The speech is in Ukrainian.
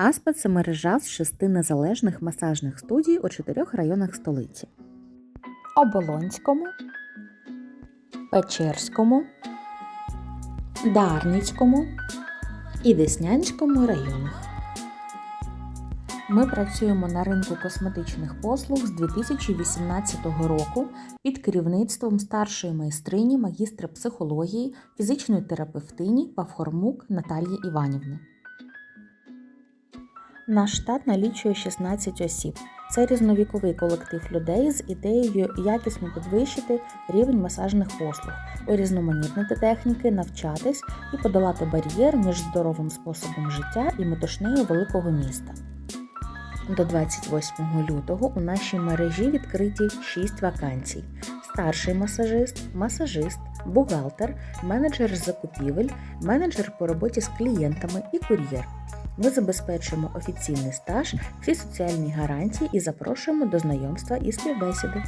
Аспа це мережа з шести незалежних масажних студій у чотирьох районах столиці: Оболонському, Печерському, Дарницькому і Деснянському районах. Ми працюємо на ринку косметичних послуг з 2018 року під керівництвом старшої майстрині магістра психології, фізичної терапевтині Павхормук Наталії Іванівни. Наш штат налічує 16 осіб. Це різновіковий колектив людей з ідеєю якісно підвищити рівень масажних послуг, урізноманітнити техніки, навчатись і подолати бар'єр між здоровим способом життя і метушнею великого міста. До 28 лютого у нашій мережі відкриті 6 вакансій: старший масажист, масажист, бухгалтер, менеджер закупівель, менеджер по роботі з клієнтами і кур'єр. Ми забезпечуємо офіційний стаж, всі соціальні гарантії і запрошуємо до знайомства і співбесіди.